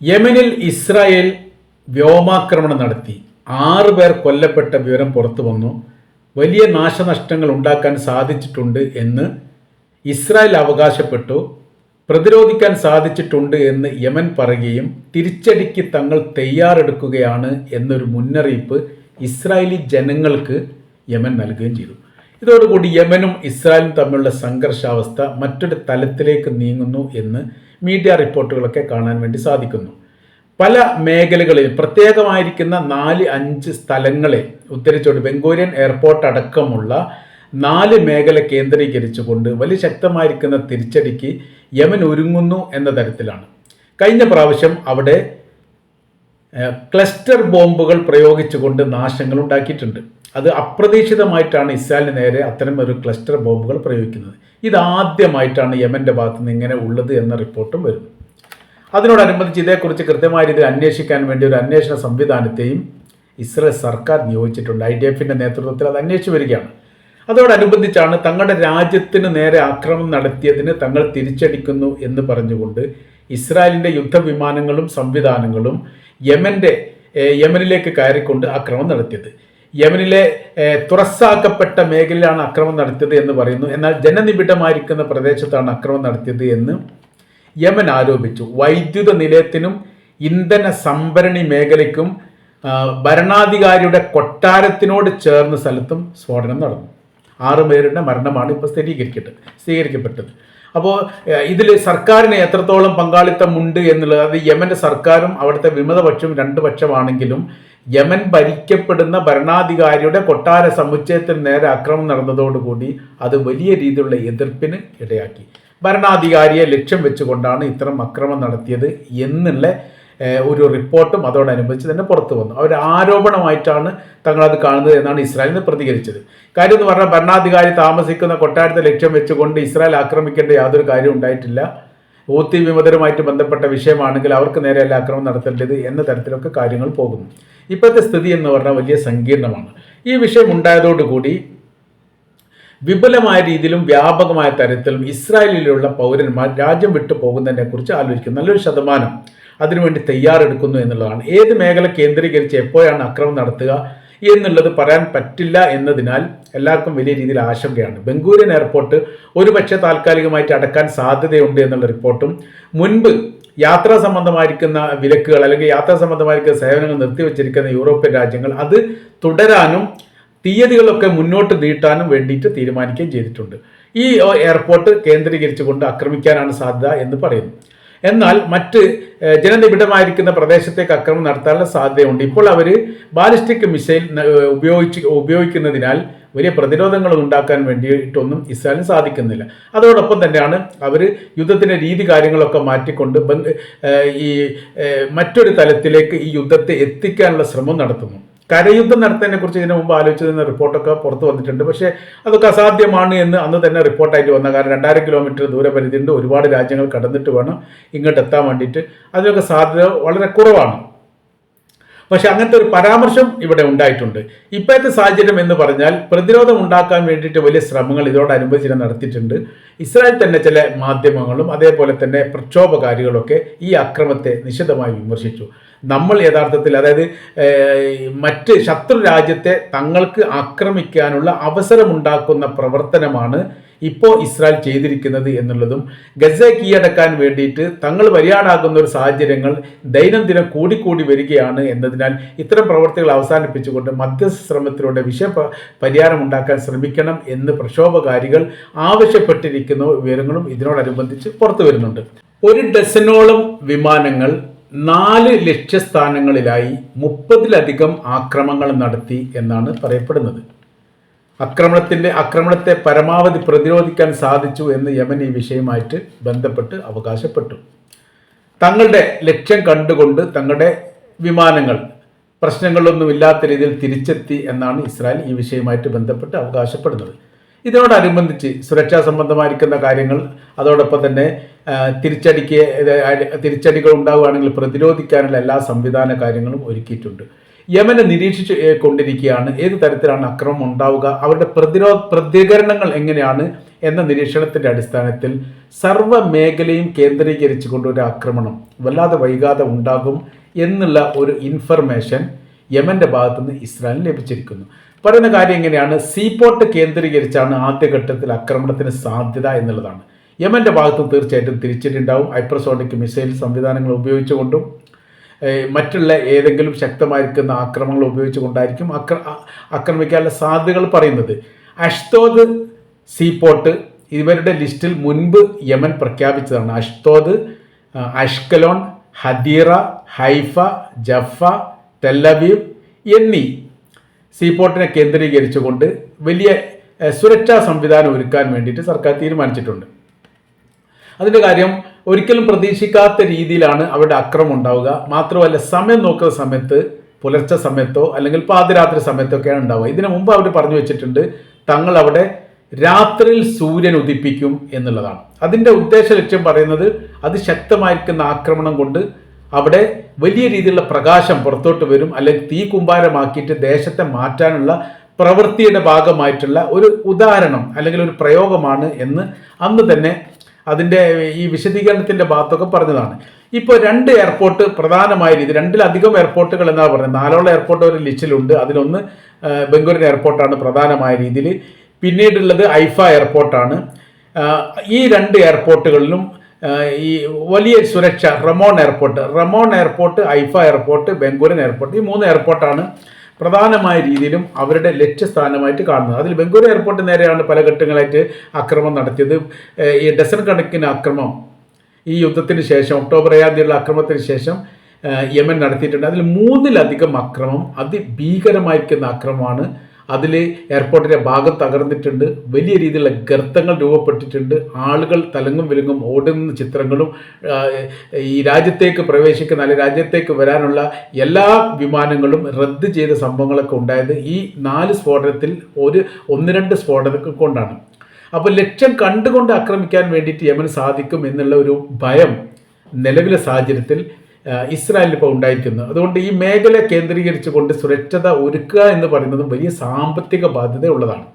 യമനിൽ ഇസ്രായേൽ വ്യോമാക്രമണം നടത്തി. ആറ് പേർ കൊല്ലപ്പെട്ട വിവരം പുറത്തു വന്നു. വലിയ നാശനഷ്ടങ്ങൾ ഉണ്ടാക്കാൻ സാധിച്ചിട്ടുണ്ട് എന്ന് ഇസ്രായേൽ അവകാശപ്പെട്ടു. പ്രതിരോധിക്കാൻ സാധിച്ചിട്ടുണ്ട് എന്ന് യമൻ പറയുകയും തിരിച്ചടിക്ക് തങ്ങൾ തയ്യാറെടുക്കുകയാണ് എന്നൊരു മുന്നറിയിപ്പ് ഇസ്രായേലി ജനങ്ങൾക്ക് യമൻ നൽകുകയും ചെയ്തു. ഇതോടുകൂടി യമനും ഇസ്രായേലും തമ്മിലുള്ള സംഘർഷാവസ്ഥ മറ്റൊരു തലത്തിലേക്ക് നീങ്ങുന്നു എന്ന് മീഡിയ റിപ്പോർട്ടുകളൊക്കെ കാണാൻ വേണ്ടി സാധിക്കുന്നു. പല മേഖലകളിൽ പ്രത്യേകമായിരിക്കുന്ന നാല് അഞ്ച് സ്ഥലങ്ങളെ ഉദ്ധരിച്ചുകൊണ്ട് ബംഗൂരിയൻ എയർപോർട്ട് അടക്കമുള്ള നാല് മേഖല കേന്ദ്രീകരിച്ചുകൊണ്ട് വലിയ ശക്തമായിരിക്കുന്ന തിരിച്ചടിക്ക് യമൻ ഒരുങ്ങുന്നു എന്ന തരത്തിലാണ്. കഴിഞ്ഞ പ്രാവശ്യം അവിടെ ക്ലസ്റ്റർ ബോംബുകൾ പ്രയോഗിച്ചുകൊണ്ട് നാശങ്ങൾ ഉണ്ടാക്കിയിട്ടുണ്ട്. അത് അപ്രതീക്ഷിതമായിട്ടാണ് ഇസ്രായേലിന് നേരെ അത്തരം ഒരു ക്ലസ്റ്റർ ബോംബുകൾ പ്രയോഗിക്കുന്നത്. ഇതാദ്യമായിട്ടാണ് യമന്റെ ഭാഗത്ത് നിന്ന് ഇങ്ങനെ ഉള്ളത് എന്ന റിപ്പോർട്ടും വരുന്നു. അതിനോടനുബന്ധിച്ച് ഇതേക്കുറിച്ച് കൃത്യമായ രീതിയിൽ അന്വേഷിക്കാൻ വേണ്ടി ഒരു അന്വേഷണ സംവിധാനത്തെയും ഇസ്രായേൽ സർക്കാർ നിയോഗിച്ചിട്ടുണ്ട്. ഐ ഡി എഫിന്റെ നേതൃത്വത്തിൽ അത് അന്വേഷിച്ചു വരികയാണ്. അതോടനുബന്ധിച്ചാണ് തങ്ങളുടെ രാജ്യത്തിന് നേരെ ആക്രമണം നടത്തിയതിന് തങ്ങൾ തിരിച്ചടിക്കുന്നു എന്ന് പറഞ്ഞുകൊണ്ട് ഇസ്രായേലിന്റെ യുദ്ധവിമാനങ്ങളും സംവിധാനങ്ങളും യമന്റെ യമനിലേക്ക് കയറിക്കൊണ്ട് ആക്രമണം നടത്തിയത്. യമനിലെ തുറസാക്കപ്പെട്ട മേഖലയിലാണ് അക്രമം നടത്തിയത് എന്ന് പറയുന്നു. എന്നാൽ ജനനിബിഡമായിരിക്കുന്ന പ്രദേശത്താണ് അക്രമം നടത്തിയത് എന്ന് യമൻ ആരോപിച്ചു. വൈദ്യുത നിലയത്തിനും ഇന്ധന സംഭരണി മേഖലയ്ക്കും ഭരണാധികാരിയുടെ കൊട്ടാരത്തിനോട് ചേർന്ന സ്ഥലത്തും സ്ഫോടനം നടന്നു. ആറ് പേരുടെ മരണമാണ് ഇപ്പോൾ സ്ഥിരീകരിക്കപ്പെട്ടത് സ്ഥിരീകരിക്കപ്പെട്ടത്. അപ്പോൾ ഇതിൽ സർക്കാരിന് എത്രത്തോളം പങ്കാളിത്തമുണ്ട് എന്നുള്ളത് അത് യമന്റെ സർക്കാരും അവിടുത്തെ വിമതപക്ഷവും രണ്ട് പക്ഷമാണെങ്കിലും യമൻ ഭരിക്കപ്പെടുന്ന ഭരണാധികാരിയുടെ കൊട്ടാര സമുച്ചയത്തിന് നേരെ ആക്രമണം നടന്നതോടുകൂടി അത് വലിയ രീതിയിലുള്ള എതിർപ്പിന് ഇടയാക്കി. ഭരണാധികാരിയെ ലക്ഷ്യം വെച്ചുകൊണ്ടാണ് ഇത്തരം അക്രമം നടത്തിയത് എന്നുള്ള ഒരു റിപ്പോർട്ടും അതോടനുബന്ധിച്ച് തന്നെ പുറത്തു വന്നു. അവർ ആരോപണമായിട്ടാണ് തങ്ങളത് കാണുന്നത് എന്നാണ് ഇസ്രായേലിന് പ്രതികരിച്ചത്. കാര്യം എന്ന് പറഞ്ഞാൽ ഭരണാധികാരി താമസിക്കുന്ന കൊട്ടാരത്തെ ലക്ഷ്യം വെച്ചുകൊണ്ട് ഇസ്രായേൽ ആക്രമിക്കേണ്ട യാതൊരു കാര്യവും ഉണ്ടായിട്ടില്ല. ഊത്തി വിമതരുമായിട്ട് ബന്ധപ്പെട്ട വിഷയമാണെങ്കിൽ അവർക്ക് നേരെയല്ല ആക്രമണം നടത്തേണ്ടത് എന്ന തരത്തിലൊക്കെ കാര്യങ്ങൾ പോകുന്നു. ഇപ്പോഴത്തെ സ്ഥിതി എന്ന് പറഞ്ഞാൽ വലിയ സങ്കീർണമാണ്. ഈ വിഷയം ഉണ്ടായതോടുകൂടി വിപുലമായ രീതിയിലും വ്യാപകമായ തരത്തിലും ഇസ്രായേലിലുള്ള പൗരന്മാർ രാജ്യം വിട്ടു പോകുന്നതിനെ കുറിച്ച് ആലോചിക്കുന്നു. നല്ലൊരു ശതമാനം അതിനുവേണ്ടി തയ്യാറെടുക്കുന്നു എന്നുള്ളതാണ്. ഏത് മേഖല കേന്ദ്രീകരിച്ച് എപ്പോഴാണ് അക്രമം നടത്തുക? എന്നുള്ളത് പറയാൻ പറ്റില്ല എന്നതിനാൽ എല്ലാവർക്കും വലിയ രീതിയിൽ ആശങ്കയാണ്. ബംഗൂരിയൻ എയർപോർട്ട് ഒരുപക്ഷെ താൽക്കാലികമായിട്ട് അടക്കാൻ സാധ്യതയുണ്ട് എന്നുള്ള റിപ്പോർട്ടും മുൻപ് യാത്രാ സംബന്ധമായിരിക്കുന്ന വിലക്കുകൾ അല്ലെങ്കിൽ യാത്രാ സംബന്ധമായിരിക്കുന്ന സേവനങ്ങൾ നിർത്തിവെച്ചിരിക്കുന്ന യൂറോപ്യൻ രാജ്യങ്ങൾ അത് തുടരാനും തീയതികളൊക്കെ മുന്നോട്ട് നീട്ടാനും വേണ്ടിയിട്ട് തീരുമാനിക്കുകയും ചെയ്തിട്ടുണ്ട്. ഈ എയർപോർട്ട് കേന്ദ്രീകരിച്ചുകൊണ്ട് ആക്രമിക്കാനാണ് സാധ്യത എന്ന് പറയുന്നു. എന്നാൽ മറ്റ് ജനനിബിഡമായിരിക്കുന്ന പ്രദേശത്തേക്ക് ആക്രമണം നടത്താനുള്ള സാധ്യതയുണ്ട്. ഇപ്പോൾ അവർ ബാലിസ്റ്റിക് മിസൈൽ ഉപയോഗിച്ച് ഉപയോഗിക്കുന്നതിനാൽ വലിയ പ്രതിരോധങ്ങൾ ഉണ്ടാക്കാൻ വേണ്ടിയിട്ടൊന്നും ഇസ്രായേലിന് സാധിക്കുന്നില്ല. അതോടൊപ്പം തന്നെയാണ് അവർ യുദ്ധത്തിന്റെ രീതി കാര്യങ്ങളൊക്കെ മാറ്റിക്കൊണ്ട് ഈ മറ്റൊരു തലത്തിലേക്ക് ഈ യുദ്ധത്തെ എത്തിക്കാനുള്ള ശ്രമം നടത്തുന്നു. കരയുദ്ധം നടത്തുന്നതിനെ കുറിച്ച് ഇതിനു മുമ്പ് ആലോചിച്ചതെന്ന റിപ്പോർട്ടൊക്കെ പുറത്തു വന്നിട്ടുണ്ട്. പക്ഷേ അതൊക്കെ അസാധ്യമാണ് എന്ന് അന്ന് തന്നെ റിപ്പോർട്ടായിട്ട് വന്ന കാരണം രണ്ടായിരം കിലോമീറ്റർ ദൂരപരിധിയുണ്ട്. ഒരുപാട് രാജ്യങ്ങൾ കടന്നിട്ട് വേണം ഇങ്ങോട്ട് എത്താൻ വേണ്ടിയിട്ട്. അതിനൊക്കെ സാധ്യത വളരെ കുറവാണ്. പക്ഷെ അങ്ങനത്തെ ഒരു പരാമർശം ഇവിടെ ഉണ്ടായിട്ടുണ്ട്. ഇപ്പോഴത്തെ സാഹചര്യം എന്ന് പറഞ്ഞാൽ പ്രതിരോധം ഉണ്ടാക്കാൻ വേണ്ടിയിട്ട് വലിയ ശ്രമങ്ങൾ ഇതോടനുബന്ധിച്ച് നടത്തിയിട്ടുണ്ട്. ഇസ്രായേൽ തന്നെ ചില മാധ്യമങ്ങളും അതേപോലെ തന്നെ പ്രക്ഷോഭകാരികളൊക്കെ ഈ അക്രമത്തെ നിശിതമായി വിമർശിച്ചു. നമ്മൾ യഥാർത്ഥത്തിൽ അതായത് മറ്റ് ശത്രു രാജ്യത്തെ തങ്ങൾക്ക് ആക്രമിക്കാനുള്ള അവസരമുണ്ടാക്കുന്ന പ്രവർത്തനമാണ് ഇപ്പോൾ ഇസ്രായേൽ ചെയ്തിരിക്കുന്നത് എന്നുള്ളതും ഗസ കീഴടക്കാൻ വേണ്ടിയിട്ട് തങ്ങൾ വരിയാടാകുന്ന ഒരു സാഹചര്യങ്ങൾ ദൈനംദിനം കൂടിക്കൂടി വരികയാണ് എന്നതിനാൽ ഇത്തരം പ്രവർത്തികൾ അവസാനിപ്പിച്ചുകൊണ്ട് മധ്യസ്ഥ ശ്രമത്തിലൂടെ വിഷയ പരിഹാരം ഉണ്ടാക്കാൻ ശ്രമിക്കണം എന്ന് പ്രക്ഷോഭകാരികൾ ആവശ്യപ്പെട്ടിരിക്കുന്ന വിവരങ്ങളും ഇതിനോടനുബന്ധിച്ച് പുറത്തു വരുന്നുണ്ട്. ഒരു ഡസനോളം വിമാനങ്ങൾ നാല് ലക്ഷ്യസ്ഥാനങ്ങളിലായി മുപ്പതിലധികം ആക്രമണങ്ങൾ നടത്തി എന്നാണ് പറയപ്പെടുന്നത്. ആക്രമണത്തിന്റെ ആക്രമണത്തെ പരമാവധി പ്രതിരോധിക്കാൻ സാധിച്ചു എന്ന് യമൻ ഈ വിഷയമായിട്ട് ബന്ധപ്പെട്ട് അവകാശപ്പെട്ടു. തങ്ങളുടെ ലക്ഷ്യം കണ്ടുകൊണ്ട് തങ്ങളുടെ വിമാനങ്ങൾ പ്രശ്നങ്ങളൊന്നും ഇല്ലാത്ത രീതിയിൽ തിരിച്ചെത്തി എന്നാണ് ഇസ്രായേൽ ഈ വിഷയമായിട്ട് ബന്ധപ്പെട്ട് അവകാശപ്പെടുന്നത്. ഇതിനോടനുബന്ധിച്ച് സുരക്ഷാ സംബന്ധമായിരിക്കുന്ന കാര്യങ്ങൾ അതോടൊപ്പം തന്നെ തിരിച്ചടിക്ക് തിരിച്ചടികൾ ഉണ്ടാവുകയാണെങ്കിൽ പ്രതിരോധിക്കാനുള്ള എല്ലാ സംവിധാന കാര്യങ്ങളും ഒരുക്കിയിട്ടുണ്ട്. യമനെ നിരീക്ഷിച്ച് കൊണ്ടിരിക്കുകയാണ്. ഏത് തരത്തിലാണ് അക്രമം ഉണ്ടാവുക? അവരുടെ പ്രതിരോധ പ്രതികരണങ്ങൾ എങ്ങനെയാണ് എന്ന നിരീക്ഷണത്തിന്റെ അടിസ്ഥാനത്തിൽ സർവ മേഖലയും കേന്ദ്രീകരിച്ചുകൊണ്ട് ഒരു ആക്രമണം വല്ലാതെ വൈകാതെ ഉണ്ടാകും എന്നുള്ള ഒരു ഇൻഫർമേഷൻ യമന്റെ ഭാഗത്തുനിന്ന് ഇസ്രായേലിന് ലഭിച്ചിരിക്കുന്നു. പറയുന്ന കാര്യം എങ്ങനെയാണ്? സീപോർട്ട് കേന്ദ്രീകരിച്ചാണ് ആദ്യഘട്ടത്തിൽ ആക്രമണത്തിന് സാധ്യത എന്നുള്ളതാണ്. യമന്റെ ഭാഗത്തും തീർച്ചയായിട്ടും തിരിച്ചിട്ടുണ്ടാവും. ഹൈപ്രസോണിക് മിസൈൽ സംവിധാനങ്ങൾ ഉപയോഗിച്ചുകൊണ്ടും മറ്റുള്ള ഏതെങ്കിലും ശക്തമായിരിക്കുന്ന ആക്രമണങ്ങൾ ഉപയോഗിച്ചുകൊണ്ടായിരിക്കും അക്ര ആക്രമിക്കാനുള്ള സാധ്യതകൾ പറയുന്നത്. അഷ്തോദ് സീപോർട്ട് ഇവരുടെ ലിസ്റ്റിൽ മുൻപ് Yemen പ്രഖ്യാപിച്ചതാണ്. Ashdod Ashkelon Hadera Haifa Jaffa Tel Aviv എന്നീ സീപോർട്ടിനെ കേന്ദ്രീകരിച്ചുകൊണ്ട് വലിയ സുരക്ഷാ സംവിധാനം ഒരുക്കാൻ വേണ്ടിയിട്ട് സർക്കാർ തീരുമാനിച്ചിട്ടുണ്ട്. അതിന്റെ കാര്യം ഒരിക്കലും പ്രതീക്ഷിക്കാത്ത രീതിയിലാണ് അവരുടെ അക്രമം ഉണ്ടാവുക. മാത്രമല്ല സമയം നോക്കുന്ന സമയത്ത് പുലർച്ചെ സമയത്തോ അല്ലെങ്കിൽ പാതിരാത്രി സമയത്തൊക്കെയാണ് ഉണ്ടാവുക. ഇതിനു മുമ്പ് അവർ പറഞ്ഞു വെച്ചിട്ടുണ്ട് തങ്ങൾ അവിടെ രാത്രിയിൽ സൂര്യൻ ഉദിപ്പിക്കും എന്നുള്ളതാണ്. അതിന്റെ ഉദ്ദേശ ലക്ഷ്യം പറയുന്നത് അതിശക്തമായിരിക്കുന്ന ആക്രമണം കൊണ്ട് അവിടെ വലിയ രീതിയിലുള്ള പ്രകാശം പുറത്തോട്ട് വരും അല്ലെങ്കിൽ തീ കുമ്പാരമാക്കിയിട്ട് ദേശത്തെ മാറ്റാനുള്ള പ്രവൃത്തിയുടെ ഭാഗമായിട്ടുള്ള ഒരു ഉദാഹരണം അല്ലെങ്കിൽ ഒരു പ്രയോഗമാണ് എന്ന് അന്ന് തന്നെ അതിന്റെ ഈ വിശദീകരണത്തിന്റെ ഭാഗത്തൊക്കെ പറഞ്ഞതാണ്. ഇപ്പോൾ രണ്ട് എയർപോർട്ട് പ്രധാനമായ രീതി രണ്ടിലധികം എയർപോർട്ടുകൾ എന്നാണ് പറയുന്നത് നാലോളം എയർപോർട്ട് ഒരു ലിസ്റ്റിലുണ്ട്. അതിലൊന്ന് ബംഗൂരിൻ എയർപോർട്ടാണ് പ്രധാനമായ രീതിയിൽ. പിന്നീടുള്ളത് ഐഫ എയർപോർട്ടാണ്. ഈ രണ്ട് എയർപോർട്ടുകളിലും ഈ വലിയ സുരക്ഷ റമോൺ എയർപോർട്ട് റമോൺ എയർപോർട്ട് ഐഫ എയർപോർട്ട് ബംഗൂരിൻ എയർപോർട്ട് ഈ മൂന്ന് എയർപോർട്ടാണ് പ്രധാനമായ രീതിയിലും അവരുടെ ലക്ഷ്യസ്ഥാനമായിട്ട് കാണുന്നത്. അതിൽ ബംഗൂരു എയർപോർട്ട് നേരെയാണ് പല ഘട്ടങ്ങളായിട്ട് ആക്രമണം നടത്തിയത്. ഈ ഡസൺ കണക്കിന് ആക്രമം ഈ യുദ്ധത്തിന് ശേഷം ഒക്ടോബർ ഏഴാം തീയതിയുള്ള ആക്രമണത്തിന് ശേഷം യമൻ നടത്തിയിട്ടുണ്ട്. അതിൽ മൂന്നിലധികം അക്രമം അതിഭീകരമായിരിക്കുന്ന ആക്രമണമാണ് അതിൽ എയർപോർട്ടിന്റെ ഭാഗം തകർന്നിട്ടുണ്ട്. വലിയ രീതിയിലുള്ള ഗർത്തങ്ങൾ രൂപപ്പെട്ടിട്ടുണ്ട്. ആളുകൾ തലങ്ങും വിലങ്ങും ഓടുന്ന ചിത്രങ്ങളും ഈ രാജ്യത്തേക്ക് പ്രവേശിക്കുന്ന അല്ലെങ്കിൽ രാജ്യത്തേക്ക് വരാനുള്ള എല്ലാ വിമാനങ്ങളും റദ്ദ് ചെയ്ത സംഭവങ്ങളൊക്കെ ഉണ്ടായത് ഈ നാല് സ്ഫോടനത്തിൽ ഒരു ഒന്ന് രണ്ട് സ്ഫോടനങ്ങൾ കൊണ്ടാണ്. അപ്പോൾ ലക്ഷ്യം കണ്ടുകൊണ്ട് ആക്രമിക്കാൻ വേണ്ടിയിട്ട് യമന് സാധിക്കും എന്നുള്ള ഒരു ഭയം നിലവിലെ സാഹചര്യത്തിൽ ഇസ്രായേലിൽ ഇപ്പോൾ ഉണ്ടായിരിക്കുന്നത് അതുകൊണ്ട് ഈ മേഖല കേന്ദ്രീകരിച്ചുകൊണ്ട് സുരക്ഷത ഒരുക്കുക എന്ന് പറയുന്നത് വലിയ സാമ്പത്തിക ബാധ്യത ഉള്ളതാണ്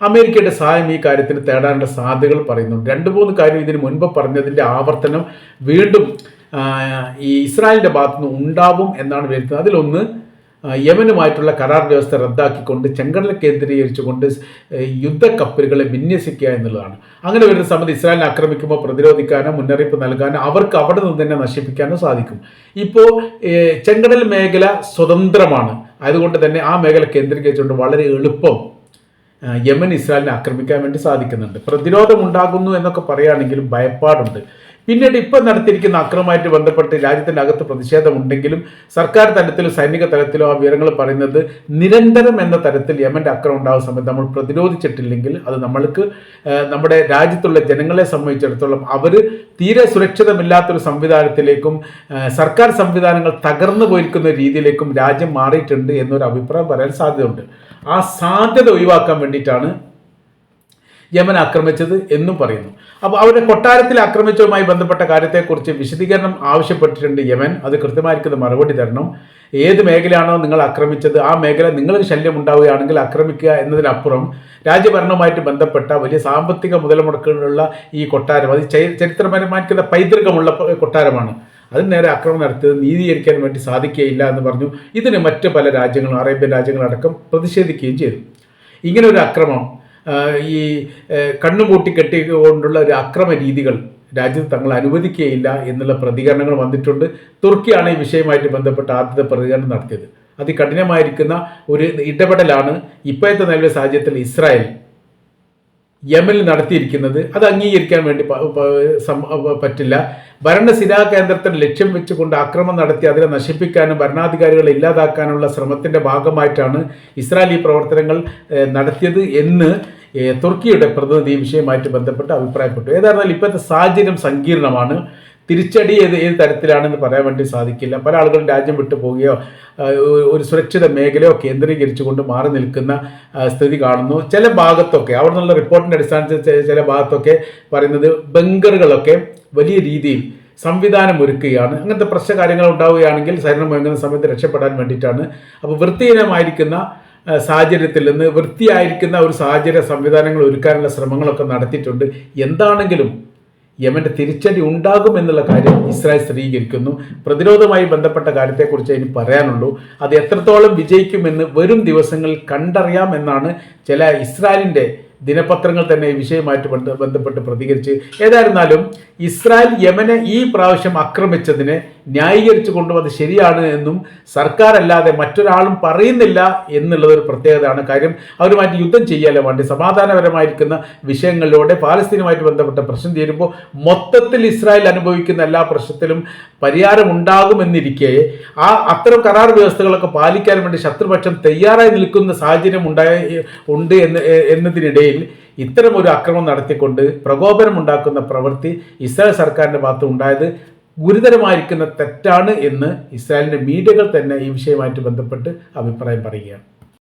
അമേരിക്കയുടെ സഹായം ഈ കാര്യത്തിൽ തേടാനുള്ള സാധ്യതകൾ പറയുന്നുണ്ട്. രണ്ട് മൂന്ന് കാര്യം ഇതിന് മുൻപ് പറഞ്ഞതിന്റെ ആവർത്തനം വീണ്ടും ഈ ഇസ്രായേലിന്റെ ഭാഗത്തുനിന്ന് ഉണ്ടാവും എന്നാണ് വരുന്നത്. അതിലൊന്ന് യമനുമായിട്ടുള്ള കരാർ വ്യവസ്ഥ റദ്ദാക്കിക്കൊണ്ട് ചെങ്കടൽ കേന്ദ്രീകരിച്ചുകൊണ്ട് യുദ്ധ യുദ്ധക്കപ്പലുകളെ വിന്യസിക്കുക എന്നുള്ളതാണ്. അങ്ങനെ വരുന്ന സമയത്ത് ഇസ്രായേലിനെ ആക്രമിക്കുമ്പോൾ പ്രതിരോധിക്കാനോ മുന്നറിയിപ്പ് നൽകാനോ അവർക്ക് അവിടെ നിന്ന് തന്നെ നശിപ്പിക്കാനോ സാധിക്കും. ഇപ്പോൾ ചെങ്കടൽ മേഖല സ്വതന്ത്രമാണ്. അതുകൊണ്ട് തന്നെ ആ മേഖല കേന്ദ്രീകരിച്ചുകൊണ്ട് വളരെ എളുപ്പം യമൻ ഇസ്രായേലിനെ ആക്രമിക്കാൻ വേണ്ടി സാധിക്കുന്നുണ്ട്. പ്രതിരോധം ഉണ്ടാകുന്നു എന്നൊക്കെ പറയുകയാണെങ്കിലും ഭയപ്പാടുണ്ട്. പിന്നീട് ഇപ്പം നടത്തിയിരിക്കുന്ന അക്രമമായിട്ട് ബന്ധപ്പെട്ട് രാജ്യത്തിന്റെ അകത്ത് പ്രതിഷേധമുണ്ടെങ്കിലും സർക്കാർ തലത്തിലോ സൈനിക തലത്തിലോ ആ വിവരങ്ങൾ പറയുന്നത് നിരന്തരം എന്ന തരത്തിൽ യമന്റെ അക്രമം ഉണ്ടാകുന്ന സമയത്ത് നമ്മൾ പ്രതിരോധിച്ചിട്ടില്ലെങ്കിൽ അത് നമ്മൾക്ക് നമ്മുടെ രാജ്യത്തുള്ള ജനങ്ങളെ സംബന്ധിച്ചിടത്തോളം അവർ തീരെ സുരക്ഷിതമില്ലാത്തൊരു സംവിധാനത്തിലേക്കും സർക്കാർ സംവിധാനങ്ങൾ തകർന്നു പോയിരിക്കുന്ന രീതിയിലേക്കും രാജ്യം മാറിയിട്ടുണ്ട് എന്നൊരു അഭിപ്രായം പറയാൻ സാധ്യതയുണ്ട്. ആ സാധ്യത ഒഴിവാക്കാൻ വേണ്ടിയിട്ടാണ് യമൻ ആക്രമിച്ചത് എന്നും പറയുന്നു. അപ്പോൾ അവരുടെ കൊട്ടാരത്തിൽ ആക്രമിച്ചതുമായി ബന്ധപ്പെട്ട കാര്യത്തെക്കുറിച്ച് വിശദീകരണം ആവശ്യപ്പെട്ടിട്ടുണ്ട് യമൻ. അത് കൃത്യമായിരിക്കുന്ന മറുപടി തരണം. ഏത് മേഖലയാണോ നിങ്ങൾ ആക്രമിച്ചത് ആ മേഖല നിങ്ങൾക്ക് ശല്യം ഉണ്ടാവുകയാണെങ്കിൽ ആക്രമിക്കുക എന്നതിനപ്പുറം രാജ്യഭരണവുമായിട്ട് ബന്ധപ്പെട്ട വലിയ സാമ്പത്തിക മുതൽമുടക്കുകളുള്ള ഈ കൊട്ടാരം അത് ചരി- ചരിത്രപരമായിരിക്കുന്ന പൈതൃകമുള്ള കൊട്ടാരമാണ്. അതിന് നേരെ ആക്രമണം നടത്തിയത് നീതീകരിക്കാൻ വേണ്ടി സാധിക്കുകയില്ല എന്ന് പറഞ്ഞു. ഇതിന് മറ്റ് പല രാജ്യങ്ങളും അറേബ്യൻ രാജ്യങ്ങളടക്കം പ്രതിഷേധിക്കുകയും ചെയ്തു. ഇങ്ങനെ ഒരു അക്രമം ഈ കണ്ണുപൂട്ടി കെട്ടിക്കൊണ്ടുള്ള ഒരു അക്രമ രീതികൾ രാജ്യത്ത് തങ്ങൾ അനുവദിക്കുകയില്ല എന്നുള്ള പ്രതികരണങ്ങൾ വന്നിട്ടുണ്ട്. തുർക്കിയാണ് ഈ വിഷയവുമായിട്ട് ബന്ധപ്പെട്ട ആദ്യത്തെ പ്രതികരണം നടത്തിയത്. അതികഠിനമായിരിക്കുന്ന ഒരു ഇടപെടലാണ് ഇപ്പോഴത്തെ നിലവിലെ സാഹചര്യത്തിൽ ഇസ്രായേൽ യമനിൽ നടത്തിയിരിക്കുന്നത്. അത് അംഗീകരിക്കാൻ വേണ്ടി പറ്റില്ല. ഭരണസിരാ കേന്ദ്രത്തിന് ലക്ഷ്യം വെച്ചുകൊണ്ട് ആക്രമണം നടത്തി അതിനെ നശിപ്പിക്കാനും ഭരണാധികാരികളെ ഇല്ലാതാക്കാനുള്ള ശ്രമത്തിന്റെ ഭാഗമായിട്ടാണ് ഇസ്രായേൽ ഈ പ്രവർത്തനങ്ങൾ നടത്തിയത് എന്ന് തുർക്കിയുടെ പ്രതിനിധി വിഷയവുമായിട്ട് ബന്ധപ്പെട്ട് അഭിപ്രായപ്പെട്ടു. ഏതായിരുന്നാലും ഇപ്പോഴത്തെ സാഹചര്യം സങ്കീർണമാണ്. തിരിച്ചടി ഏത് ഏത് തരത്തിലാണെന്ന് പറയാൻ വേണ്ടി സാധിക്കില്ല. പല ആളുകളും രാജ്യം വിട്ടു പോവുകയോ ഒരു- സുരക്ഷിത മേഖലയോ കേന്ദ്രീകരിച്ചുകൊണ്ട് മാറി നിൽക്കുന്ന സ്ഥിതി കാണുന്നു. ചില ഭാഗത്തൊക്കെ അവിടെ നിന്നുള്ള റിപ്പോർട്ടിന്റെ അടിസ്ഥാനത്തിൽ ചില ഭാഗത്തൊക്കെ പറയുന്നത് ബംഗറുകളൊക്കെ വലിയ രീതിയിൽ സംവിധാനം ഒരുക്കുകയാണ്. അങ്ങനത്തെ പ്രശ്ന കാര്യങ്ങൾ ഉണ്ടാവുകയാണെങ്കിൽ സൈനം മുഴങ്ങുന്ന സമയത്ത് രക്ഷപ്പെടാൻ വേണ്ടിയിട്ടാണ്. അപ്പോൾ വൃത്തിഹീനമായിരിക്കുന്ന സാഹചര്യത്തിൽ നിന്ന് വൃത്തിയായിരിക്കുന്ന ഒരു സാഹചര്യ സംവിധാനങ്ങൾ ഒരുക്കാനുള്ള ശ്രമങ്ങളൊക്കെ നടത്തിയിട്ടുണ്ട്. എന്താണെങ്കിലും യമന്റെ തിരിച്ചടി ഉണ്ടാകും എന്നുള്ള കാര്യം ഇസ്രായേൽ സ്ഥിരീകരിക്കുന്നു. പ്രതിരോധമായി ബന്ധപ്പെട്ട കാര്യത്തെക്കുറിച്ച് ഇനി പറയാനുള്ളൂ. അത് എത്രത്തോളം വിജയിക്കുമെന്ന് വരും ദിവസങ്ങളിൽ കണ്ടറിയാം എന്നാണ് ചില ഇസ്രായേലിന്റെ ദിനപത്രങ്ങൾ തന്നെ ഈ വിഷയമായിട്ട് ബന്ധ ബന്ധപ്പെട്ട് പ്രതികരിച്ച്. ഏതായിരുന്നാലും ഇസ്രായേൽ യമനെ ഈ പ്രാവശ്യം ആക്രമിച്ചതിനെ ന്യായീകരിച്ചു കൊണ്ടും ശരിയാണ് എന്നും സർക്കാരല്ലാതെ മറ്റൊരാളും പറയുന്നില്ല എന്നുള്ളത് ഒരു പ്രത്യേകതയാണ് കാര്യം. അവരുമായിട്ട് യുദ്ധം ചെയ്യാലോ? വേണ്ടി സമാധാനപരമായിരിക്കുന്ന വിഷയങ്ങളിലൂടെ പാലസ്തീനുമായിട്ട് ബന്ധപ്പെട്ട പ്രശ്നം തീരുമ്പോൾ മൊത്തത്തിൽ ഇസ്രായേൽ അനുഭവിക്കുന്ന എല്ലാ പ്രശ്നത്തിലും പരിഹാരമുണ്ടാകുമെന്നിരിക്കെ ആ അത്തരം കരാർ വ്യവസ്ഥകളൊക്കെ പാലിക്കാൻ വേണ്ടി ശത്രുപക്ഷം തയ്യാറായി നിൽക്കുന്ന സാഹചര്യം ഉണ്ടായി ഉണ്ട് എന്ന് എന്നതിനിടയിൽ ഇത്തരം ഒരു അക്രമം നടത്തിക്കൊണ്ട് പ്രകോപനം ഉണ്ടാക്കുന്ന പ്രവൃത്തി ഇസ്രായേൽ സർക്കാരിന്റെ ഭാഗത്ത് ഉണ്ടായത് ഗുരുതരമായിരിക്കുന്ന തെറ്റാണ് എന്ന് ഇസ്രായേലിന്റെ മീഡിയകൾ തന്നെ ഈ വിഷയമായിട്ട് ബന്ധപ്പെട്ട് അഭിപ്രായം പറയുകയാണ്.